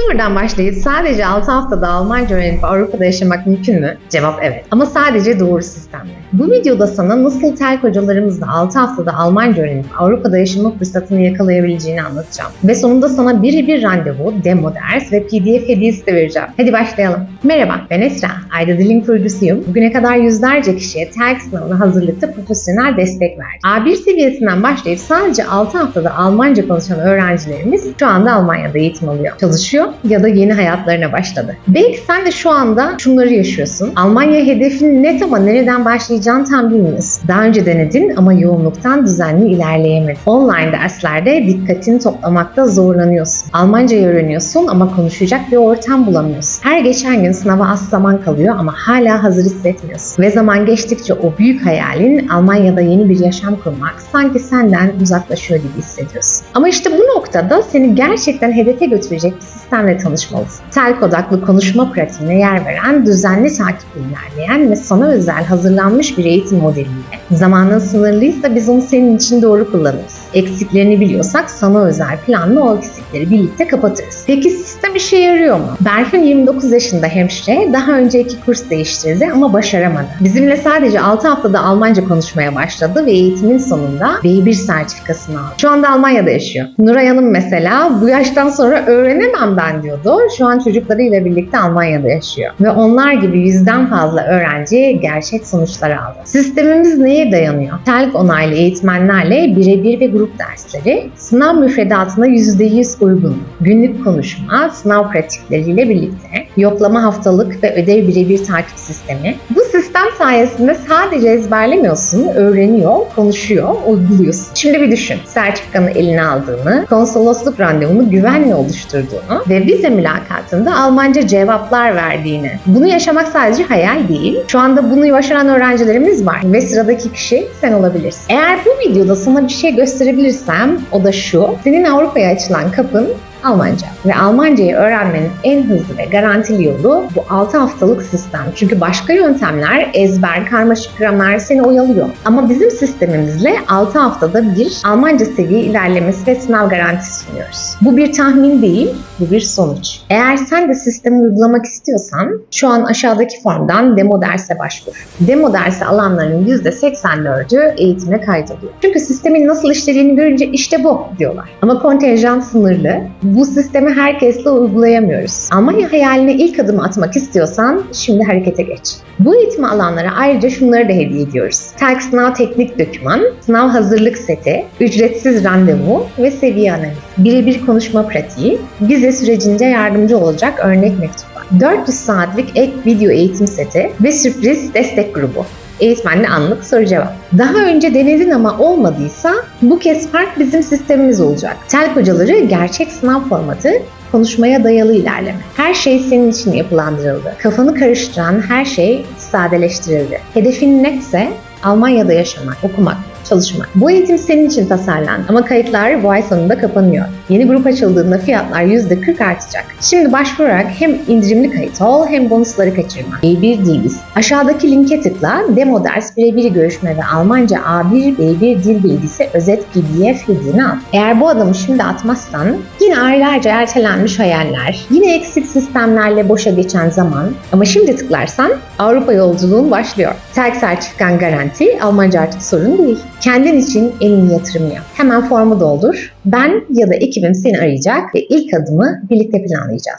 Sıfırdan başlayıp sadece 6 haftada Almanca öğrenip Avrupa'da yaşamak mümkün mü? Cevap evet. Ama sadece doğru sistemle. Bu videoda sana nasıl tel hocalarımızla 6 haftada Almanca öğrenip Avrupa'da yaşama fırsatını yakalayabileceğini anlatacağım. Ve sonunda sana birebir randevu, demo ders ve PDF hediyesi de vereceğim. Hadi başlayalım. Merhaba, ben Esra. Ayda Dilin kurucusuyum. Bugüne kadar yüzlerce kişiye TELK sınavına hazırlıkta profesyonel destek verdim. A1 seviyesinden başlayıp sadece 6 haftada Almanca konuşan öğrencilerimiz şu anda Almanya'da eğitim alıyor. Çalışıyor ya da yeni hayatlarına başladı. Belki sen de şu anda şunları yaşıyorsun. Almanya hedefin net ama nereden başlayacağını tam bilmiyorsun. Daha önce denedin ama yoğunluktan düzenli ilerleyemedin. Online derslerde dikkatini toplamakta zorlanıyorsun. Almancayı öğreniyorsun ama konuşacak bir ortam bulamıyorsun. Her geçen gün sınava az zaman kalıyor ama hala hazır hissetmiyorsun. Ve zaman geçtikçe o büyük hayalin Almanya'da yeni bir yaşam kurmak sanki senden uzaklaşıyor gibi hissediyorsun. Ama işte bu noktada seni gerçekten hedefe götürecek bir sistemle tanışmalısın. Telk odaklı konuşma pratiğine yer veren, düzenli takiple ilerleyen ve sana özel hazırlanmış bir eğitim modeliyle. Zamanın sınırlıysa biz onu senin için doğru kullanırız. Eksiklerini biliyorsak sana özel planla o eksikleri birlikte kapatırız. Peki sistem işe yarıyor mu? Berfin 29 yaşında hemşire daha önce iki kurs değiştirdi ama başaramadı. Bizimle sadece 6 haftada Almanca konuşmaya başladı ve eğitimin sonunda B1 sertifikasını aldı. Şu anda Almanya'da yaşıyor. Nuray Hanım mesela bu yaştan sonra öğrenemem ben diyordu. Şu an çocuklarıyla birlikte Almanya'da yaşıyor. Ve onlar gibi yüzden fazla öğrenci gerçek sonuçlar aldı. Sistemimiz neye dayanıyor? TELK onaylı eğitmenlerle birebir ve grup dersleri, sınav müfredatına %100 uygun, günlük konuşma, sınav pratikleriyle birlikte, yoklama haftalık ve ödev birebir takip sistemi. Bu sistem sayesinde sadece ezberlemiyorsun, öğreniyor, konuşuyor, uyguluyorsun. Şimdi bir düşün. Sertifikanı eline aldığını, konsolosluk randevunu güvenle oluşturduğunu ve vize mülakatında Almanca cevaplar verdiğini. Bunu yaşamak sadece hayal değil. Şu anda bunu başaran öğrencilerimiz var ve sıradaki kişi sen olabilirsin. Eğer bu videoda sana bir şey gösterebilirsem o da şu. Senin Avrupa'ya açılan kapın Almanca. Ve Almancayı öğrenmenin en hızlı ve garantili yolu bu 6 haftalık sistem. Çünkü başka yöntemler ezber, karmaşık gramer seni oyalıyor. Ama bizim sistemimizle 6 haftada bir Almanca seviye ilerlemesi ve sınav garantisi sunuyoruz. Bu bir tahmin değil, bu bir sonuç. Eğer sen de sistemi uygulamak istiyorsan şu an aşağıdaki formdan demo derse başvur. Demo dersi alanların %84'ü eğitime kaydoluyor. Çünkü sistemin nasıl işlediğini görünce işte bu diyorlar. Ama kontenjan sınırlı. Bu sistemi herkesle uygulayamıyoruz. Almanya hayaline ilk adımı atmak istiyorsan şimdi harekete geç. Bu eğitimi alanlara ayrıca şunları da hediye ediyoruz. TELK sınav teknik doküman, sınav hazırlık seti, ücretsiz randevu ve seviye analizi. Birebir konuşma pratiği, vize sürecinde yardımcı olacak örnek mektuplar. 400 saatlik ek video eğitim seti ve sürpriz destek grubu eğitmenle anlık soru cevap. Daha önce denedin ama olmadıysa bu kez fark bizim sistemimiz olacak. TELK hocaları gerçek sınav formatı konuşmaya dayalı ilerleme. Her şey senin için yapılandırıldı. Kafanı karıştıran her şey sadeleştirildi. Hedefin netse Almanya'da yaşamak, okumak, çalışmak. Bu eğitim senin için tasarlandı ama kayıtlar bu ay sonunda kapanıyor. Yeni grup açıldığında fiyatlar %40 artacak. Şimdi başvurarak hem indirimli kayıt ol hem bonusları kaçırma. B1 değiliz. Aşağıdaki linke tıkla, demo ders, birebir görüşme ve Almanca A1, B1 dil bilgisi özet PDF hediyeni al. Eğer bu adımı şimdi atmazsan yine aylarca ertelenmiş hayaller, yine eksik sistemlerle boşa geçen zaman ama şimdi tıklarsan Avrupa yolculuğun başlıyor. TELK sertifikan garanti, Almanca artık sorun değil. Kendin için en iyi yatırımı yap. Hemen formu doldur. Ben ya da ekibim seni arayacak ve ilk adımı birlikte planlayacağız.